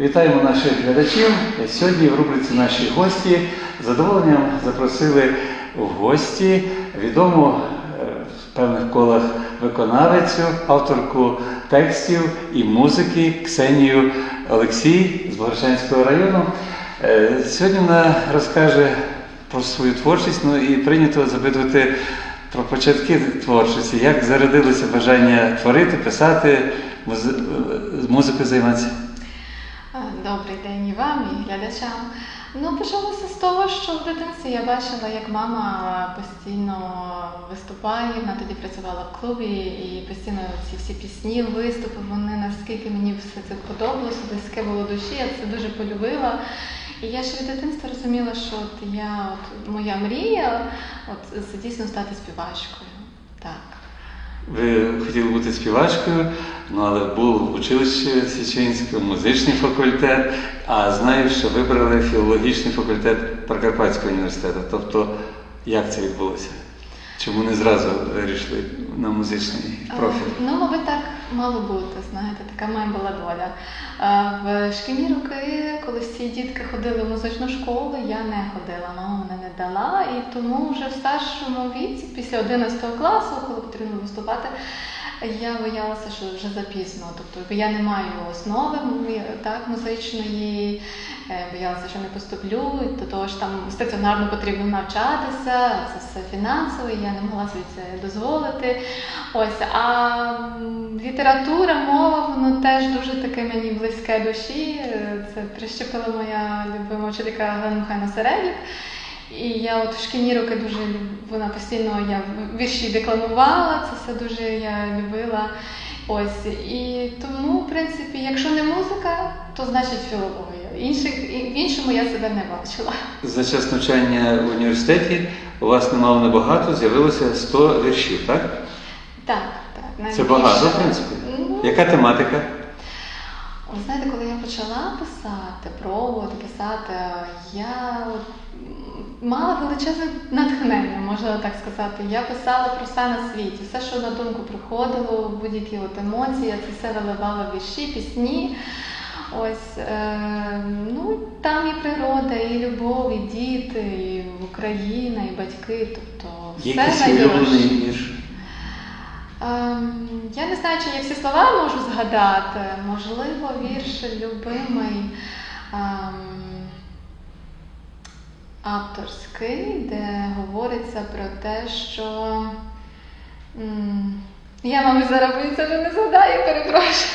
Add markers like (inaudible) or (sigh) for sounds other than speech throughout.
Вітаємо наших глядачів. Сьогодні в рубриці наші гості з задоволенням запросили в гості відому е, в певних колах виконавицю, авторку текстів і музики Ксенію Олексій з Богородчанського району. Е, Сьогодні вона розкаже про свою творчість, ну і прийнято запитувати про початки творчості, як зародилося бажання творити, писати, музи- музикою займатися. Добрий день і вам, і глядачам. Ну, почалося з того, що в дитинстві я бачила, як мама постійно виступає. Вона тоді працювала в клубі, і постійно ці всі пісні, виступи, вони наскільки мені все це подобалося, близьке було душі, я це дуже полюбила. І я ще від дитинства розуміла, що от я, от моя мрія, от це дійсно стати співачкою. Так. Ви хотіли бути співачкою, ну але був в училищі Січинське, музичний факультет, а знаю, що вибрали філологічний факультет Прикарпатського університету. Тобто, як це відбулося? Чому не зразу вирішили на музичний профіль? Ну, мабуть, так мало бути, знаєте, така моя була доля. В шкільні роки, коли всі дітки ходили в музичну школу, я не ходила, мама мене не дала. І тому вже в старшому віці, після 11 класу, коли потрібно виступати, я боялася, що вже запізно. Тобто, я не маю основи так, музичної, е, боялася, що не поступлю, до того ж там стаціонарно потрібно навчатися, це все фінансово, я не могла собі це дозволити. Ось, а література, мова, воно теж дуже таке мені близьке душі. Е, Це прищепила моя любима вчителька Галина Михайловна Середік. Я от в шкільні роки дуже вона постійно я вірші декламувала, це все дуже я любила. Ось і тому, в принципі, якщо не музика, то значить філологія. Інших в іншому я себе не бачила. За час навчання в університеті у вас немало небагато, з'явилося 100 віршів, так? Так, так. навіть Це багато, в принципі. Ну, Яка тематика? Ви знаєте, коли я почала писати, пробувати писати, я от, мала величезне натхнення, можна так сказати. Я писала про все на світі, все, що на думку приходило, будь-які от емоції, я це все виливала в вірші, пісні. Ось е, ну там і природа, і любов, і діти, і Україна, і батьки. Тобто все найдорожче. Ем, я не знаю, чи я всі слова можу згадати. Можливо, вірш любимий ем, авторський, де говориться про те, що я, мабуть, зараз це вже не згадаю, перепрошую.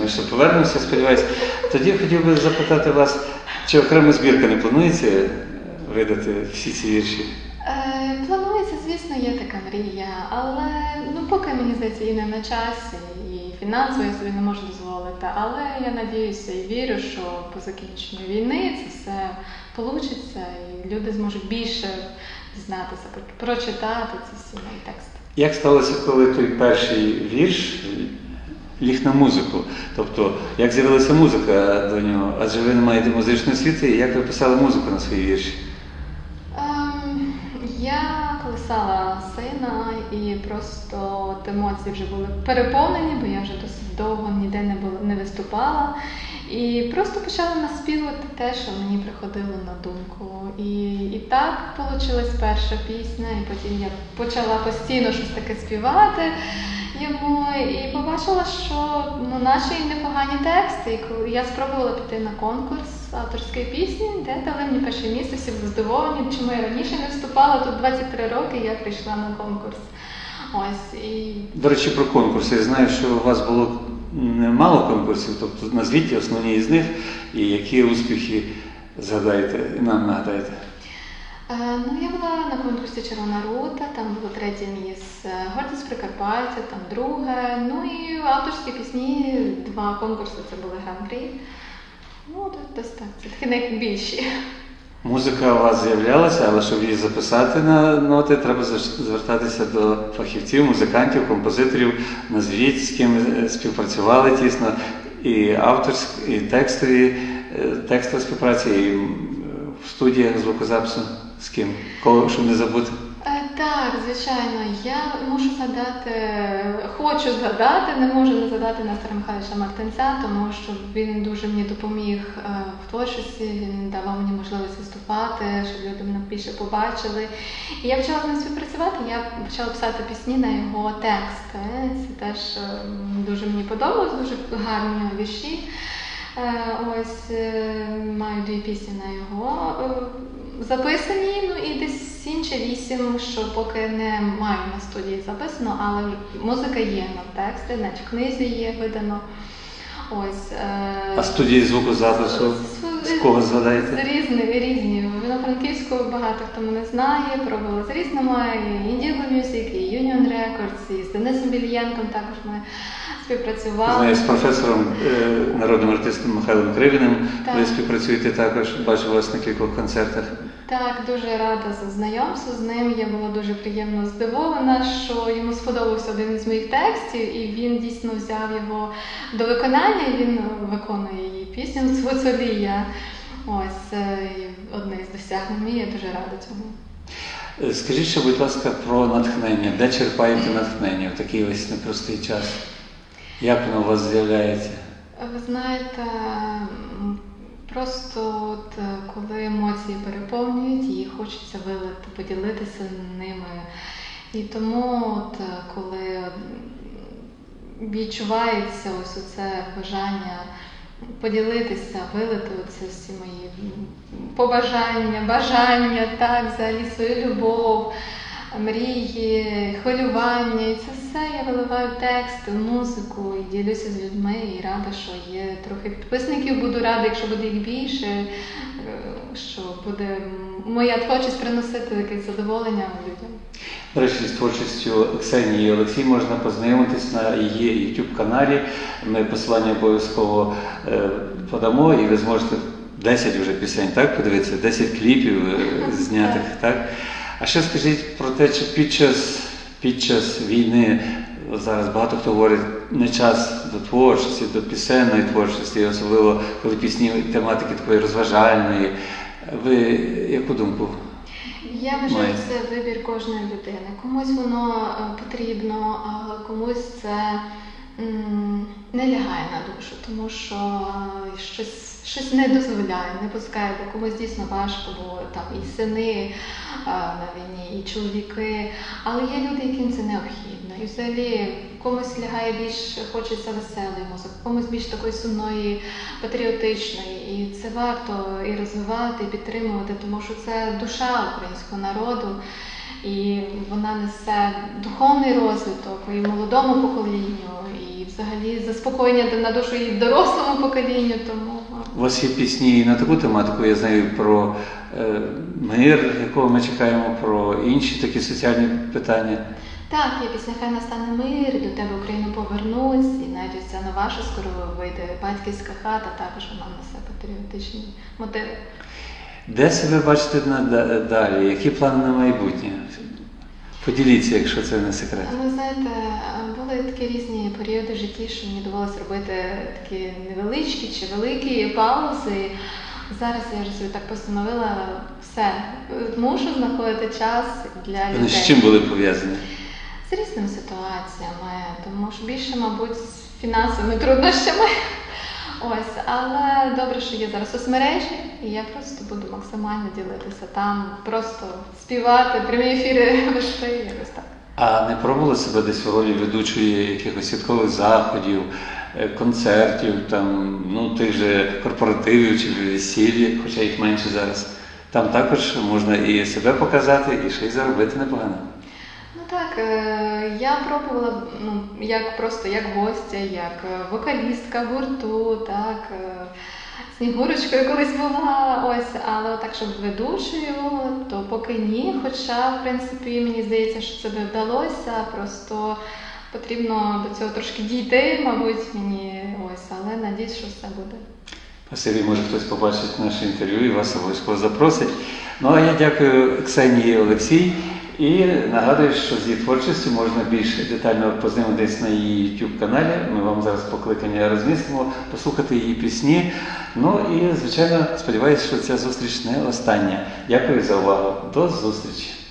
Ми ще повернемося, сподіваюся. Тоді я хотів би запитати вас, чи окрема збірка не планується видати всі ці вірші? Е, планується, звісно, є така мрія, але ну поки мені здається, і не на часі, фінансово я собі не можу дозволити. Але я надіюся і вірю, що по закінченню війни це все вийде, і люди зможуть більше дізнатися, про- прочитати ці всі мої тексти. Як сталося, коли той перший вірш ліг на музику? Тобто, як з'явилася музика до нього? Адже ви не маєте музичної освіти, і як ви писали музику на свої вірші? Колисала сина і просто от емоції вже були переповнені, бо я вже досить довго ніде не була не виступала. І просто почала наспівати те, що мені приходило на думку. І, і так вийшла перша пісня, і потім я почала постійно щось таке співати йому і побачила, що ну, наші непогані тексти. І я спробувала піти на конкурс авторської пісні, де дали мені перше місце, всі були здивовані, чому я раніше не вступала. Тут 23 роки я прийшла на конкурс. Ось і До речі, про конкурси. Я знаю, що у вас було немало конкурсів, тобто назвіть основні із них і які успіхи згадаєте, нам нагадаєте. Е, Ну, я була на конкурсі Червона рута, там було третє місце, гордість Прикарпаття, там друге. Ну і авторські пісні, два конкурси це були гран-прі. Ну, десь- так. Це такі найбільші. Музика у вас з'являлася, але щоб її записати на ноти, треба звертатися до фахівців, музикантів, композиторів. Назвіть, з ким співпрацювали тісно, і авторські, і текстові, е, текстова співпраця, і в студіях звукозапису з ким, кого щоб не забути. Е, так, звичайно, я мушу згадати, хочу згадати, не можу не згадати Нестора Михайловича Мартинця, тому що він дуже мені допоміг е, в творчості, він давав мені можливість виступати, щоб люди мене більше побачили. І я почала з ним співпрацювати, я почала писати пісні на його тексти. Це теж е, дуже мені подобалось, дуже гарні вірші. Е, Ось е, маю дві пісні на його е, записані, ну і десь інші вісім, що поки не маю на студії записано, але музика є на тексти, навіть в книзі є видано. Ось. А студії звукозапису з- з кого згадаєте? Різні, різні. В Івано-Франківську багато хто мене знає, пробувала з різними, і Indigo Music, і Union Records, і з Денисом Білієнком також ми співпрацювали. Знаю з професором, е, народним артистом Михайлом Кривіним. Так. Ви співпрацюєте також, бачу вас на кількох концертах. Так, дуже рада за знайомство з ним. Я була дуже приємно здивована, що йому сподобався один із моїх текстів, і він дійсно взяв його до виконання. і Він виконує її пісню Своцолія. Ось е, одне з досягнень. Я дуже рада цьому. Е, Скажіть ще, будь ласка, про натхнення. Де черпаєте натхнення в такий ось непростий час? Як воно у вас з'являється? Ви знаєте, просто от, е, коли емоції переповнюють, і хочеться вилити, поділитися ними. І тому, от, е, коли відчувається ось оце бажання поділитися, вилити оце всі мої побажання, бажання, так, взагалі свою любов мрії, хвилювання, і це все я виливаю в текст, музику і ділюся з людьми. І рада, що є трохи підписників. Буду рада, якщо буде їх більше, е, що буде моя творчість приносити якесь задоволення людям. До речі, з творчістю Ксенії Олексій можна познайомитись на її YouTube каналі. Ми посилання обов'язково е, подамо, і ви зможете 10 вже пісень, так? Подивитися, 10 кліпів е, (laughs) знятих, так? А ще скажіть про те, чи під час, під час війни зараз багато хто говорить не час до творчості, до пісенної творчості, особливо коли пісні тематики такої розважальної. Ви яку думку? Я вважаю, це вибір кожної людини. Комусь воно е, потрібно, а комусь це не лягає на душу, тому що е, щось, щось не дозволяє, не пускає, бо комусь дійсно важко, бо там і сини на війні, і чоловіки. Але є люди, яким це необхідно. І взагалі комусь лягає більш хочеться веселої музики, комусь більш такої сумної, патріотичної. І це варто і розвивати, і підтримувати, тому що це душа українського народу. І вона несе духовний розвиток і молодому поколінню, і взагалі заспокоєння на душу і дорослому поколінню. Тому У вас є пісні і на таку тематику, я знаю про е, мир, якого ми чекаємо, про інші такі соціальні питання. так, є пісня Хай настане мир, до тебе Україну повернусь, і навіть ця нова, що скоро вийде батьківська хата, також вона несе патріотичні мотиви. Де себе бачите далі? Які плани на майбутнє? Поділіться, якщо це не секрет. Ви знаєте, були такі різні періоди в житті, що мені довелося робити такі невеличкі чи великі паузи. Зараз я вже собі так постановила все. Мушу знаходити час для Вони з чим були пов'язані? З різними ситуаціями, тому що більше, мабуть, з фінансовими труднощами. Ось, але добре, що є зараз соцмережі, і я просто буду максимально ділитися там, просто співати, прямі ефіри (laughs) вести, якось так. А не пробували себе десь в ролі ведучої якихось святкових заходів, е, концертів, там, ну, тих же корпоративів чи весіллі, хоча їх менше зараз. Там також можна і себе показати, і ще й заробити непогано. Ну так, е, я пробувала ну, як просто як гостя, як е, вокалістка гурту, так. Снігурочкою колись була, ось, але так, щоб ведучою, то поки ні. Хоча, в принципі, мені здається, що це би вдалося. Просто потрібно до цього трошки дійти, мабуть, мені ось, але надіюсь, що все буде. Спасибі, може хтось побачить наше інтерв'ю і вас обов'язково запросить. Ну а я дякую Ксенії Олексій і нагадую, що з її творчістю можна більш детально познайомитись на її YouTube каналі. Ми вам зараз покликання розмістимо, послухати її пісні. Ну і звичайно сподіваюся, що ця зустріч не остання. Дякую за увагу. До зустрічі!